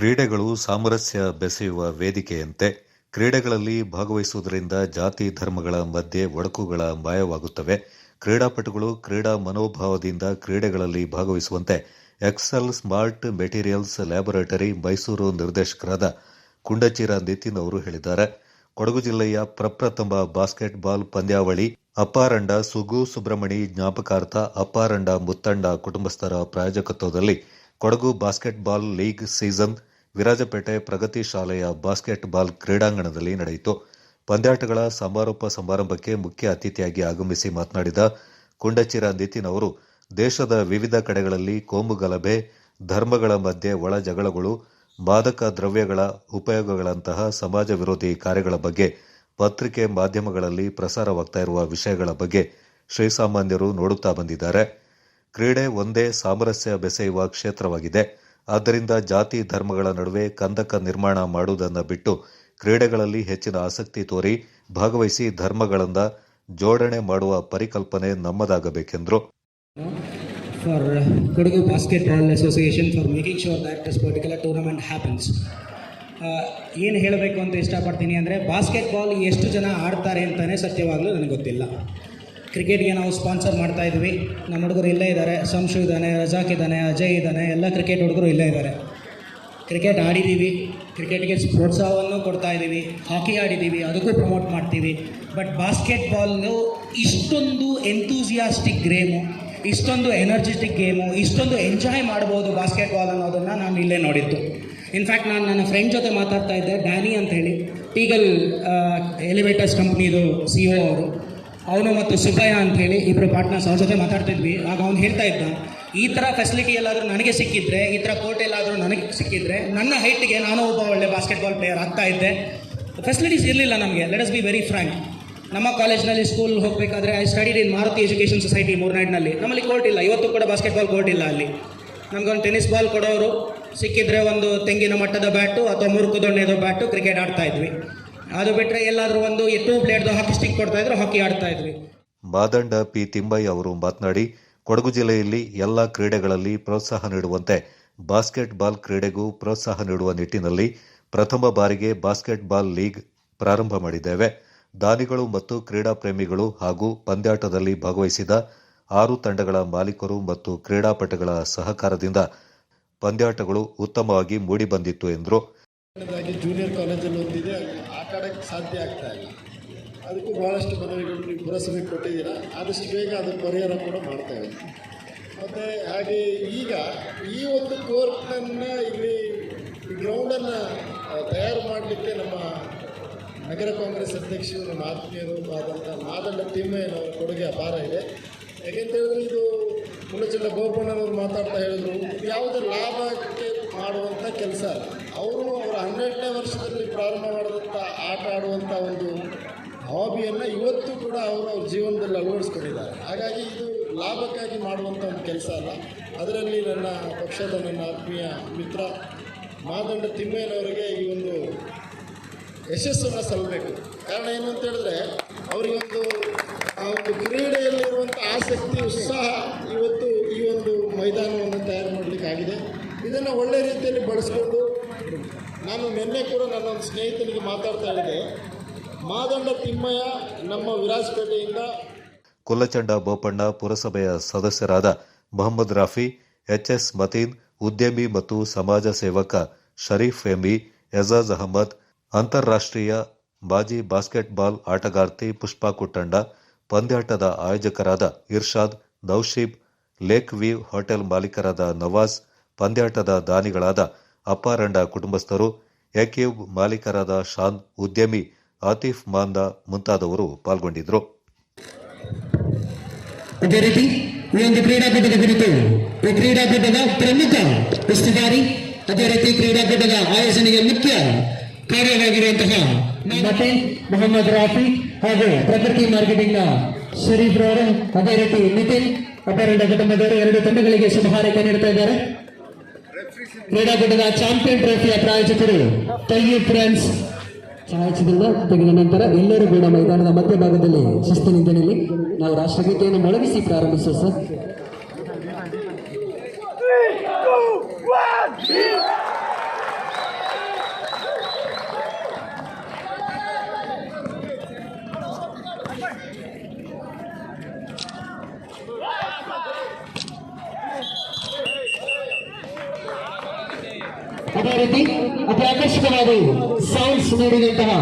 ಕ್ರೀಡೆಗಳು ಸಾಮರಸ್ಯ ಬೆಸೆಯುವ ವೇದಿಕೆಯಂತೆ ಕ್ರೀಡೆಗಳಲ್ಲಿ ಭಾಗವಹಿಸುವುದರಿಂದ ಜಾತಿ ಧರ್ಮಗಳ ಮಧ್ಯೆ ಒಡಕುಗಳ ಮಾಯವಾಗುತ್ತವೆ. ಕ್ರೀಡಾಪಟುಗಳು ಕ್ರೀಡಾ ಮನೋಭಾವದಿಂದ ಕ್ರೀಡೆಗಳಲ್ಲಿ ಭಾಗವಹಿಸುವಂತೆ Excel smart materials laboratory Mysuru ನಿರ್ದೇಶಕರಾದ ಕುಂಡಚೀರ ನಿತಿನ್ ಅವರು ಹೇಳಿದ್ದಾರೆ. ಕೊಡಗು ಜಿಲ್ಲೆಯ ಪ್ರಪ್ರಥಮ ಬಾಸ್ಕೆಟ್ಬಾಲ್ ಪಂದ್ಯಾವಳಿ ಅಪ್ಪಾರಂಡ ಸುಗು ಸುಬ್ರಹ್ಮಣಿ ಜ್ಞಾಪಕಾರ್ಥ ಅಪ್ಪಾರಂಡ ಮುತ್ತಂಡ ಕುಟುಂಬಸ್ಥರ ಪ್ರಾಯೋಜಕತ್ವದಲ್ಲಿ Kodagu basketball league season Virajpet ಪ್ರಗತಿ ಶಾಲೆಯ ಬಾಸ್ಕೆಟ್ಬಾಲ್ ಕ್ರೀಡಾಂಗಣದಲ್ಲಿ ನಡೆಯಿತು. ಪಂದ್ಯಾಟಗಳ ಸಮಾರೋಪ ಸಮಾರಂಭಕ್ಕೆ ಮುಖ್ಯ ಅತಿಥಿಯಾಗಿ ಆಗಮಿಸಿ ಮಾತನಾಡಿದ ಕುಂಡಚಿರ ನಿತಿನ್ ಅವರು, ದೇಶದ ವಿವಿಧ ಕಡೆಗಳಲ್ಲಿ ಕೋಮು ಗಲಭೆ, ಧರ್ಮಗಳ ಮಧ್ಯೆ ಒಳ ಜಗಳಗಳು, ಮಾದಕ ದ್ರವ್ಯಗಳ ಉಪಯೋಗಗಳಂತಹ ಸಮಾಜ ವಿರೋಧಿ ಕಾರ್ಯಗಳ ಬಗ್ಗೆ, ಪತ್ರಿಕೆ ಮಾಧ್ಯಮಗಳಲ್ಲಿ ಪ್ರಸಾರವಾಗ್ತಾ ಇರುವ ವಿಷಯಗಳ ಬಗ್ಗೆ ಶ್ರೀಸಾಮಾನ್ಯರು ನೋಡುತ್ತಾ ಬಂದಿದ್ದಾರೆ. ಕ್ರೀಡೆ ಒಂದೇ ಸಾಮರಸ್ಯ ಬೆಸೆಯುವ ಕ್ಷೇತ್ರವಾಗಿದೆ. ಆದ್ದರಿಂದ ಜಾತಿ ಧರ್ಮಗಳ ನಡುವೆ ಕಂದಕ ನಿರ್ಮಾಣ ಮಾಡುವುದನ್ನು ಬಿಟ್ಟು ಕ್ರೀಡೆಗಳಲ್ಲಿ ಹೆಚ್ಚಿನ ಆಸಕ್ತಿ ತೋರಿ ಭಾಗವಹಿಸಿ ಧರ್ಮಗಳಿಂದ ಜೋಡಣೆ ಮಾಡುವ ಪರಿಕಲ್ಪನೆ ನಮ್ಮದಾಗಬೇಕೆಂದರು. For Kodagu basketball association for making sure that this particular tournament happens ಏನು ಹೇಳಬೇಕು ಅಂತ ಇಷ್ಟಪಡ್ತೀನಿ ಅಂದರೆ ಬಾಸ್ಕೆಟ್ಬಾಲ್ ಎಷ್ಟು ಜನ ಆಡ್ತಾರೆ ಅಂತಲೇ ಸತ್ಯವಾಗಲೂ ನನಗೆ ಗೊತ್ತಿಲ್ಲ. ಕ್ರಿಕೆಟ್ಗೆ ನಾವು ಸ್ಪಾನ್ಸರ್ ಮಾಡ್ತಾ ಇದ್ವಿ ನಮ್ಮ ಹುಡುಗರು ಇಲ್ಲೇ ಇದ್ದಾರೆ. ಸಂಶು ಇದ್ದಾನೆ, ರಜಾಕ್ ಇದ್ದಾನೆ, ಅಜಯ್ ಇದ್ದಾನೆ, ಎಲ್ಲ ಕ್ರಿಕೆಟ್ ಹುಡುಗರು ಇಲ್ಲೇ ಇದ್ದಾರೆ. ಕ್ರಿಕೆಟ್ ಆಡಿದ್ದೀವಿ. ಕ್ರಿಕೆಟ್ಗೆ ಪ್ರೋತ್ಸಾಹವನ್ನು ಕೊಡ್ತಾ ಇದ್ದೀವಿ. ಹಾಕಿ ಆಡಿದ್ದೀವಿ. ಅದಕ್ಕೂ ಪ್ರಮೋಟ್ ಮಾಡ್ತೀವಿ. ಬಟ್ ಬಾಸ್ಕೆಟ್ಬಾಲು ಇಷ್ಟೊಂದು ಎಂತೂಸಿಯಾಸ್ಟಿಕ್ ಗೇಮು ಇಷ್ಟೊಂದು ಎನರ್ಜೆಟಿಕ್ ಗೇಮು ಇಷ್ಟೊಂದು ಎಂಜಾಯ್ ಮಾಡ್ಬೋದು ಬಾಸ್ಕೆಟ್ಬಾಲ್ ಅನ್ನೋದನ್ನು ನಾನು ಇಲ್ಲೇ ನೋಡಿದ್ದು. ಇನ್ಫ್ಯಾಕ್ಟ್ ನಾನು ನನ್ನ ಫ್ರೆಂಡ್ ಜೊತೆ ಮಾತಾಡ್ತಾ ಇದ್ದೆ. ಡ್ಯಾನಿ ಅಂತ ಹೇಳಿ ಟೀಗಲ್ ಎಲಿವೇಟರ್ಸ್ ಕಂಪ್ನಿದು ಸಿ ಒ ಅವರು. ಅವನು ಮತ್ತು ಸುಬ್ಬಯ್ಯ ಅಂತ ಹೇಳಿ ಇಬ್ಬರು ಪಾರ್ಟ್ನರ್ಸ್ ಅವ್ರ ಜೊತೆ ಮಾತಾಡ್ತಿದ್ವಿ. ಆಗ ಅವ್ನು ಹೇಳ್ತಾ ಇದ್ದ, ಈ ಥರ ಫೆಸಿಲಿಟಿ ಎಲ್ಲಾದರೂ ನನಗೆ ಸಿಕ್ಕಿದ್ರೆ, ಈ ಥರ ಕೋರ್ಟ್ ಎಲ್ಲಾದರೂ ನನಗೆ ಸಿಕ್ಕಿದ್ರೆ ನನ್ನ ಹೈಟ್ಗೆ ನಾನು ಒಬ್ಬ ಒಳ್ಳೆ ಬಾಸ್ಕೆಟ್ಬಾಲ್ ಪ್ಲೇಯರ್ ಆಗ್ತಾ ಇದ್ದೆ. ಫೆಸಿಲಿಟೀಸ್ ಇರಲಿಲ್ಲ ನಮಗೆ. Let us be very frank ನಮ್ಮ ಕಾಲೇಜ್ನಲ್ಲಿ ಸ್ಕೂಲ್ ಹೋಗಬೇಕಾದ್ರೆ I studied in Maruti education society ಮೂರ್ನಾಡ್ನಲ್ಲಿ. ನಮ್ಮಲ್ಲಿ ಕೋರ್ಟ್ ಇಲ್ಲ. ಇವತ್ತು ಕೂಡ ಬಾಸ್ಕೆಟ್ಬಾಲ್ ಕೋರ್ಟ್ ಇಲ್ಲ ಅಲ್ಲಿ. ನಮ್ಗೊಂದು ಟೆನ್ನಿಸ್ ಬಾಲ್ ಕೊಡೋರು ಸಿಕ್ಕಿದ್ರೆ ಒಂದು ತೆಂಗಿನ ಮಟ್ಟದ ಬ್ಯಾಟು ಅಥವಾ ಮುರುಕು ದೊಣ್ಣೆದು ಬ್ಯಾಟು ಕ್ರಿಕೆಟ್ ಆಡ್ತಾ ಇದ್ವಿ. ಅದು ಬಿಟ್ಟರೆ ಎಲ್ಲಾದರೂ ಒಂದು ಟೂ ಪ್ಲೇಟ್ದು ಹಾಕಿ ಸ್ಟಿಕ್ ಕೊಡ್ತಾ ಇದ್ರು ಹಾಕಿ ಆಡ್ತಾ ಇದ್ವಿ. ಮಾದಂಡ ಪಿ ತಿಂಬೈ ಅವರು ಮಾತನಾಡಿ ಕೊಡಗು ಜಿಲ್ಲೆಯಲ್ಲಿ ಎಲ್ಲ ಕ್ರೀಡೆಗಳಲ್ಲಿ ಪ್ರೋತ್ಸಾಹ ನೀಡುವಂತೆ ಬಾಸ್ಕೆಟ್ಬಾಲ್ ಕ್ರೀಡೆಗೂ ಪ್ರೋತ್ಸಾಹ ನೀಡುವ ನಿಟ್ಟಿನಲ್ಲಿ ಪ್ರಥಮ ಬಾರಿಗೆ ಬಾಸ್ಕೆಟ್ಬಾಲ್ ಲೀಗ್ ಪ್ರಾರಂಭ ಮಾಡಿದ್ದೇವೆ. ದಾನಿಗಳು ಮತ್ತು ಕ್ರೀಡಾ ಪ್ರೇಮಿಗಳು ಹಾಗೂ ಪಂದ್ಯಾಟದಲ್ಲಿ ಭಾಗವಹಿಸಿದ ಆರು ತಂಡಗಳ ಮಾಲೀಕರು ಮತ್ತು ಕ್ರೀಡಾಪಟುಗಳ ಸಹಕಾರದಿಂದ ಪಂದ್ಯಾಟಗಳು ಉತ್ತಮವಾಗಿ ಮೂಡಿಬಂದಿತ್ತು ಎಂದರು. ಜೂನಿಯರ್ ಕಾಲೇಜಲ್ಲಿ ಒಂದಿದೆ. ಆಡೋಕ್ಕೆ ಸಾಧ್ಯ ಆಗ್ತಾ ಇಲ್ಲ. ಅದಕ್ಕೂ ಭಾಳಷ್ಟು ಮನವಿಗಳು ನೀವು ಪುರಸಭೆ ಕೊಟ್ಟಿದ್ದೀರಾ. ಆದಷ್ಟು ಬೇಗ ಅದರ ಪರಿಹಾರ ಕೂಡ ಮಾಡ್ತೇವೆ ಮತ್ತು ಹಾಗೆ ಈಗ ಈ ಒಂದು ಕೋರ್ಟ್ನನ್ನು ಇಲ್ಲಿ ಗ್ರೌಂಡನ್ನು ತಯಾರು ಮಾಡಲಿಕ್ಕೆ ನಮ್ಮ ನಗರ ಕಾಂಗ್ರೆಸ್ ಅಧ್ಯಕ್ಷರು ನಮ್ಮ ಆತ್ಮೀಯರು ಆದಂಥ ಮಾದಂಡ ಏನು ಕೊಡುಗೆ ಅಪಾರ ಇದೆ. ಯಾಕೆಂತ ಹೇಳಿದ್ರೆ ಇದು ಮುಳಚಂಡ ಗೋಪಣ್ಣನವರು ಮಾತಾಡ್ತಾ ಹೇಳಿದ್ರು, ಯಾವುದೇ ಲಾಭಕ್ಕೆ ಮಾಡುವಂಥ ಕೆಲಸ ಅಲ್ಲ. ಅವರು ಅವರ ಹನ್ನೆರಡನೇ ವರ್ಷದಲ್ಲಿ ಪ್ರಾರಂಭ ಮಾಡಿದಂಥ ಆಟ ಆಡುವಂಥ ಒಂದು ಹಾಬಿಯನ್ನು ಇವತ್ತು ಕೂಡ ಅವರು ಅವ್ರ ಜೀವನದಲ್ಲಿ ಅಳವಡಿಸ್ಕೊಂಡಿದ್ದಾರೆ. ಹಾಗಾಗಿ ಇದು ಲಾಭಕ್ಕಾಗಿ ಮಾಡುವಂಥ ಒಂದು ಕೆಲಸ ಅಲ್ಲ. ಅದರಲ್ಲಿ ನನ್ನ ಪಕ್ಷದ ನನ್ನ ಆತ್ಮೀಯ ಮಿತ್ರ ಮಾದಂಡ ತಿಮ್ಮಯ್ಯನವರಿಗೆ ಈ ಒಂದು ಯಶಸ್ಸನ್ನು ಸಲ್ಲಬೇಕು ಕಾರಣ ಏನು ಅಂತ ಹೇಳಿದ್ರೆ ಅವರಿಗೊಂದು ಆ ಒಂದು ಕ್ರೀಡೆಯಲ್ಲಿರುವಂಥ ಆಸಕ್ತಿ, ಉತ್ಸಾಹ ಇವತ್ತು ಈ ಒಂದು ಮೈದಾನವನ್ನು ತಯಾರು ಮಾಡಲಿಕ್ಕಾಗಿದೆ. ಇದನ್ನು ಒಳ್ಳೆ ರೀತಿಯಲ್ಲಿ ಬಳಸ್ಕೊಂಡು ನಾನು ನಿನ್ನೆ ಕೂಡ ನನ್ನ ಒಂದು ಸ್ನೇಹಿತನಿಗೆ ಮಾತಾಡ್ತಾ ಇದ್ದೆ. ಮಾದಂಡ ತಿಮ್ಮಯ್ಯ ನಮ್ಮ ವಿರಾಜಪೇಟೆಯಿಂದ ಕುಲ್ಲಚಂಡ ಬೋಪಣ್ಣ ಪುರಸಭೆಯ ಸದಸ್ಯರಾದ ಮೊಹಮ್ಮದ್ ರಾಫಿ, ಎಚ್ಎಸ್ ಮತೀನ್, ಉದ್ಯಮಿ ಮತ್ತು ಸಮಾಜ ಸೇವಕ ಶರೀಫ್ ಎಂಬಿ, ಎಜಾಜ್ ಅಹಮದ್, ಅಂತಾರಾಷ್ಟ್ರೀಯ ಬಾಜಿ ಬಾಸ್ಕೆಟ್ಬಾಲ್ ಆಟಗಾರ್ತಿ ಪುಷ್ಪಾ ಕುಟ್ಟಂಡ, ಪಂದ್ಯಾಟದ ಆಯೋಜಕರಾದ Irshad, Nausheeb, lake view hotel ಮಾಲೀಕರಾದ Nawaz, ಪಂದ್ಯಾಟದ ದಾನಿಗಳಾದ ಅಪ್ಪಾರಂಡ ಕುಟುಂಬಸ್ಥರು ಎಕ್ಯೂಬ್ ಮಾಲೀಕರಾದ ಶಾನ್ ಉದ್ಯಮಿ ಆತಿಫ್ ಮಾಂದ ಮುಂತಾದವರು ಪಾಲ್ಗೊಂಡಿದ್ದರು. ಅದೇ ರೀತಿ ಈ ಒಂದು ಕ್ರೀಡಾಕೂಟದ ಕುರಿತು ಈ ಕ್ರೀಡಾಕೂಟದ ಪ್ರಮುಖ ಉಸ್ತುವಾರಿ ಅದೇ ರೀತಿ ಕ್ರೀಡಾಕೂಟದ ಆಯೋಜನೆಗೆ ಮುಖ್ಯ ಕಾರ್ಯವಾಗಿರುವಂತಹ ಮಟೇನ್ ಮೊಹಮ್ಮದ್ ರಾಫಿ ಹಾಗೂ ಪ್ರಕೃತಿ ಮಾರ್ಕೆಟಿಂಗ್ನ ಶರೀಫ್ ರವರು ಅದೇ ರೀತಿ ನಿತಿನ್ ಅಪರಂಡ ಕುಟುಂಬದವರು ಎರಡು ತಂಡಗಳಿಗೆ ಶುಭ ಹಾರೈಕೆ ನೀಡ್ತಾ ಇದ್ದಾರೆ. ಕ್ರೀಡಾಕೂಟದ ಚಾಂಪಿಯನ್ ಟ್ರೋಫಿಯ ಪ್ರಾಯೋಜಕರು, ತಯ್ಯಿ ಫ್ರೆಂಡ್ಸ್. ಛಾಯಾಚಿತ್ರಣ ತೆಗೆದ ನಂತರ ಎಲ್ಲರೂ ಕೂಡ ಮೈದಾನದ ಮಧ್ಯಭಾಗದಲ್ಲಿ ಶಿಸ್ತಿನಿಂದ ನಾವು ರಾಷ್ಟ್ರಗೀತೆಯನ್ನು ಮೊಳಗಿಸಿ ಪ್ರಾರಂಭಿಸುವ ಸರ್ ಅದೇ ರೀತಿ ಅತಿ ಆಕರ್ಷಕವಾಗಿ ಸೌಂಡ್ಸ್ ನೀಡಿದಂತಹ